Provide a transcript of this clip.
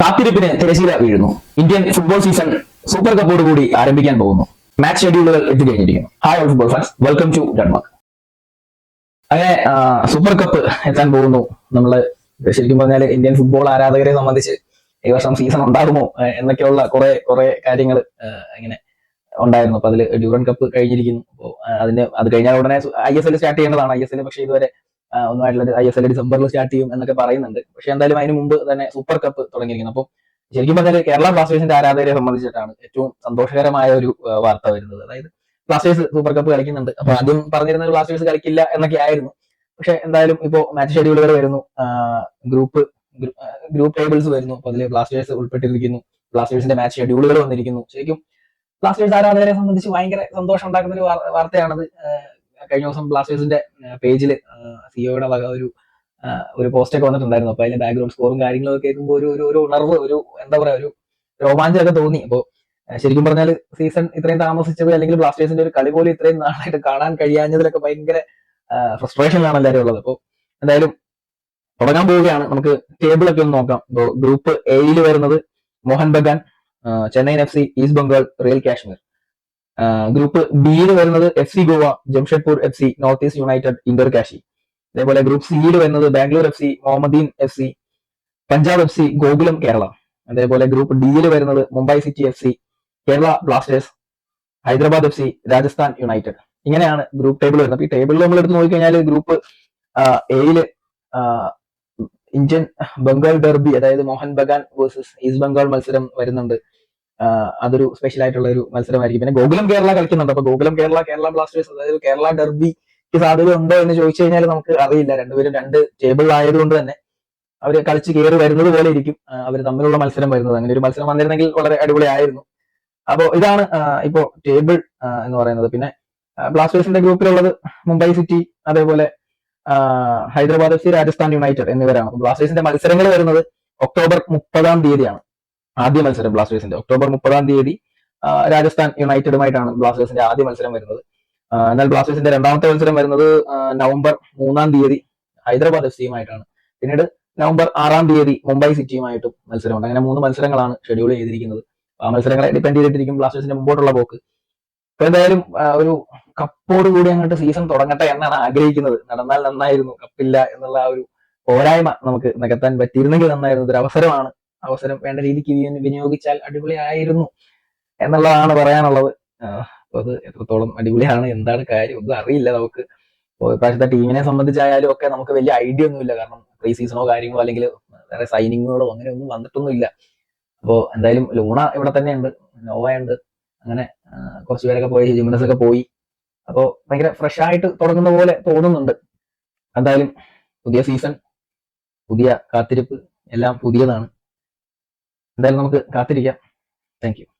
കാത്തിരിപ്പിന് തിരശീല വീഴുന്നു. ഇന്ത്യൻ ഫുട്ബോൾ സീസൺ സൂപ്പർ കപ്പോട് കൂടി ആരംഭിക്കാൻ പോകുന്നു. മാച്ച് ഷെഡ്യൂളുകൾ എത്തിക്കഴിഞ്ഞിരിക്കുന്നു hi all football fans welcome to Denmark അങ്ങനെ സൂപ്പർ കപ്പ് എത്താൻ പോകുന്നു. നമ്മൾ ശരിക്കും പറഞ്ഞാൽ ഇന്ത്യൻ ഫുട്ബോൾ ആരാധകരെ സംബന്ധിച്ച് ഈ വർഷം സീസൺ ഉണ്ടാകുമോ എന്നൊക്കെയുള്ള കുറെ കുറെ കാര്യങ്ങൾ ഇങ്ങനെ ഉണ്ടായിരുന്നു. അപ്പൊ അതിൽ ഡ്യൂറൻ കപ്പ് കഴിഞ്ഞിരിക്കുന്നു. അപ്പോൾ അതിന് അത് കഴിഞ്ഞാൽ ഉടനെ ഐ എസ് എൽ സ്റ്റാർട്ട് ചെയ്യേണ്ടതാണ്. ഐ എസ് എൽ പക്ഷേ ഇതുവരെ ഒന്നുമായിട്ടുള്ള ഐ എസ് എൽ ഡിസംബറിൽ സ്റ്റാർട്ട് ചെയ്യും എന്നൊക്കെ പറയുന്നുണ്ട്. പക്ഷെ എന്തായാലും അതിന് മുമ്പ് തന്നെ സൂപ്പർ കപ്പ് തുടങ്ങിയിരിക്കുന്നു. അപ്പോൾ ശരിക്കും പറഞ്ഞാൽ കേരള ബ്ലാസ്റ്റേഴ്സിന്റെ ആരാധകരെ സംബന്ധിച്ചിട്ടാണ് ഏറ്റവും സന്തോഷകരമായ ഒരു വാർത്ത വരുന്നത്. അതായത് ബ്ലാസ്റ്റേഴ്സ് സൂപ്പർ കപ്പ് കളിക്കുന്നുണ്ട്. അപ്പൊ ആദ്യം പറഞ്ഞിരുന്നത് ബ്ലാസ്റ്റേഴ്സ് കളിക്കില്ല എന്നൊക്കെ ആയിരുന്നു. പക്ഷെ എന്തായാലും ഇപ്പോ മാച്ച് ഷെഡ്യൂളുകൾ വരുന്നു. ഗ്രൂപ്പ് ഗ്രൂപ്പ് ടേബിൾസ് വരുന്നു. അപ്പൊ അതിൽ ബ്ലാസ്റ്റേഴ്സ് ഉൾപ്പെട്ടിരിക്കുന്നു. ബ്ലാസ്റ്റേഴ്സിന്റെ മാച്ച് ഷെഡ്യൂളുകൾ വന്നിരിക്കുന്നു. ശരിക്കും ബ്ലാസ്റ്റേഴ്സ് ആരാധകരെ സംബന്ധിച്ച് ഭയങ്കര സന്തോഷം ഉണ്ടാക്കുന്ന ഒരു വാർത്തയാണത്. കഴിഞ്ഞ ദിവസം ബ്ലാസ്റ്റേഴ്സിന്റെ പേജിൽ സിഒയുടെ വക ഒരു ഒരു പോസ്റ്റൊക്കെ വന്നിട്ടുണ്ടായിരുന്നു. അപ്പൊ അതിന്റെ ബാക്ക്ഗ്രൗണ്ട് സ്കോറും കാര്യങ്ങളൊക്കെ കേൾക്കുമ്പോൾ ഒരു ഒരു ഉണർവ് ഒരു എന്താ പറയാ ഒരു രോമാഞ്ചമൊക്കെ തോന്നി. അപ്പോൾ ശരിക്കും പറഞ്ഞാൽ സീസൺ ഇത്രയും താമസിച്ചത് അല്ലെങ്കിൽ ബ്ലാസ്റ്റേഴ്സിന്റെ ഒരു കളി പോലും ഇത്രയും നാളായിട്ട് കാണാൻ കഴിയാഞ്ഞതിലൊക്കെ ഭയങ്കര ഫ്രസ്ട്രേഷനിലാണ് എല്ലാവരും ഉള്ളത്. അപ്പോൾ എന്തായാലും തുടങ്ങാൻ പോവുകയാണ്. നമുക്ക് ടേബിളൊക്കെ ഒന്ന് നോക്കാം. ഗ്രൂപ്പ് എയിൽ വരുന്നത് Mohun Bagan Chennaiyin F C east Bengal real Kashmir. Group ബിയിൽ വരുന്നത് F C Goa Jamshedpur F C north east united inter Kashi അതേപോലെ ഗ്രൂപ്പ് സിയിൽ വരുന്നത് Bangalore F C Mohammedan F C Punjab F C Gokulam Kerala അതേപോലെ group ഡിയിൽ വരുന്നത് Mumbai city F C Kerala blasters Hyderabad F C Rajasthan united ഇങ്ങനെയാണ് group table വരുന്നത്. അപ്പൊ ഈ ടേബിളിൽ നമ്മൾ എടുത്ത് നോക്കിക്കഴിഞ്ഞാൽ ഗ്രൂപ്പ് എയിൽ ഇന്ത്യൻ ബംഗാൾ ഡെർബി അതായത് മോഹൻ ബഗാൻ വേഴ്സസ് ഈസ്റ്റ് ബംഗാൾ മത്സരം വരുന്നുണ്ട്. അതൊരു സ്പെഷ്യൽ ആയിട്ടുള്ള ഒരു മത്സരമായിരിക്കും. പിന്നെ ഗോകുലം കേരള കളിക്കുന്നുണ്ട്. അപ്പൊ ഗോകുലം കേരള കേരള ബ്ലാസ്റ്റേഴ്സ് അതായത് കേരള ഡെർബിക്ക് സാധ്യത ഉണ്ടോ എന്ന് ചോദിച്ചു കഴിഞ്ഞാൽ നമുക്ക് അറിയില്ല. രണ്ടുപേരും രണ്ട് ടേബിൾ ആയതുകൊണ്ട് തന്നെ അവർ കളിച്ച് കയറി വരുന്നത് പോലെ ഇരിക്കും. അവർ തമ്മിലുള്ള മത്സരം വരുന്നത്. അങ്ങനെ ഒരു മത്സരം വന്നിരുന്നെങ്കിൽ വളരെ അടിപൊളിയായിരുന്നു. അപ്പോ ഇതാണ് ഇപ്പോ ടേബിൾ എന്ന് പറയുന്നത്. പിന്നെ ബ്ലാസ്റ്റേഴ്സിന്റെ ഗ്രൂപ്പിലുള്ളത് മുംബൈ സിറ്റി അതേപോലെ Hyderabad F C Rajasthan united എന്നിവരാണ്. ബ്ലാസ്റ്റേഴ്സിന്റെ മത്സരങ്ങൾ വരുന്നത് ഒക്ടോബർ മുപ്പതാം തീയതിയാണ്. ആദ്യ മത്സരം ബ്ലാസ്റ്റേഴ്സിന്റെ ഒക്ടോബർ മുപ്പതാം തീയതി രാജസ്ഥാൻ യുണൈറ്റഡുമായിട്ടാണ് ബ്ലാസ്റ്റേഴ്സിന്റെ ആദ്യ മത്സരം വരുന്നത്. എന്നാൽ ബ്ലാസ്റ്റേഴ്സിന്റെ രണ്ടാമത്തെ മത്സരം വരുന്നത് നവംബർ മൂന്നാം തീയതി ഹൈദരാബാദ് എഫ് സിയുമായിട്ടാണ്. പിന്നീട് നവംബർ ആറാം തീയതി മുംബൈ സിറ്റിയുമായിട്ടും മത്സരമുണ്ട്. അങ്ങനെ മൂന്ന് മത്സരങ്ങളാണ് ഷെഡ്യൂൾ ചെയ്തിരിക്കുന്നത്. ആ മത്സരങ്ങളെ ഡിപ്പെൻഡ് ചെയ്തിട്ടിരിക്കും ബ്ലാസ്റ്റേഴ്സിന്റെ മുമ്പോട്ടുള്ള പോക്ക്. അപ്പൊ എന്തായാലും ഒരു കപ്പോട് കൂടി അങ്ങോട്ട് സീസൺ തുടങ്ങട്ടെ എന്നാണ് ആഗ്രഹിക്കുന്നത്. നടന്നാൽ നന്നായിരുന്നു കപ്പില്ല എന്നുള്ള ആ ഒരു പോരായ്മ നമുക്ക് നികത്താൻ പറ്റിയിരുന്നെങ്കിൽ നന്നായിരുന്നു. ഒരു അവസരമാണ് അവസരം വേണ്ട രീതിക്ക് വിനിയോഗിച്ചാൽ അടിപൊളിയായിരുന്നു എന്നുള്ളതാണ് പറയാനുള്ളത്. അപ്പോൾ അപ്പൊ അത് എത്രത്തോളം അടിപൊളിയാണ് എന്താണ് കാര്യം ഒന്നും അറിയില്ല നമുക്ക്. ഇപ്രാവശ്യത്തെ ടീമിനെ സംബന്ധിച്ചായാലും ഒക്കെ നമുക്ക് വലിയ ഐഡിയ ഒന്നുമില്ല. കാരണം പ്രീ സീസണോ കാര്യങ്ങളോ അല്ലെങ്കിൽ വേറെ സൈനിങ്ങുകളോ അങ്ങനെ ഒന്നും വന്നിട്ടൊന്നുമില്ല. അപ്പോ എന്തായാലും ലൂണ ഇവിടെ തന്നെയുണ്ട് നോവ ഉണ്ട് അങ്ങനെ കുറച്ച് പേരൊക്കെ പോയി ജിമിനസ് ഒക്കെ പോയി. അപ്പോ ഭയങ്കര ഫ്രഷ് ആയിട്ട് തുടങ്ങുന്ന പോലെ തോന്നുന്നുണ്ട്. എന്തായാലും പുതിയ സീസൺ പുതിയ കാത്തിരിപ്പ് എല്ലാം പുതിയതാണ്. എന്തായാലും നമുക്ക് കാത്തിരിക്കാം. താങ്ക്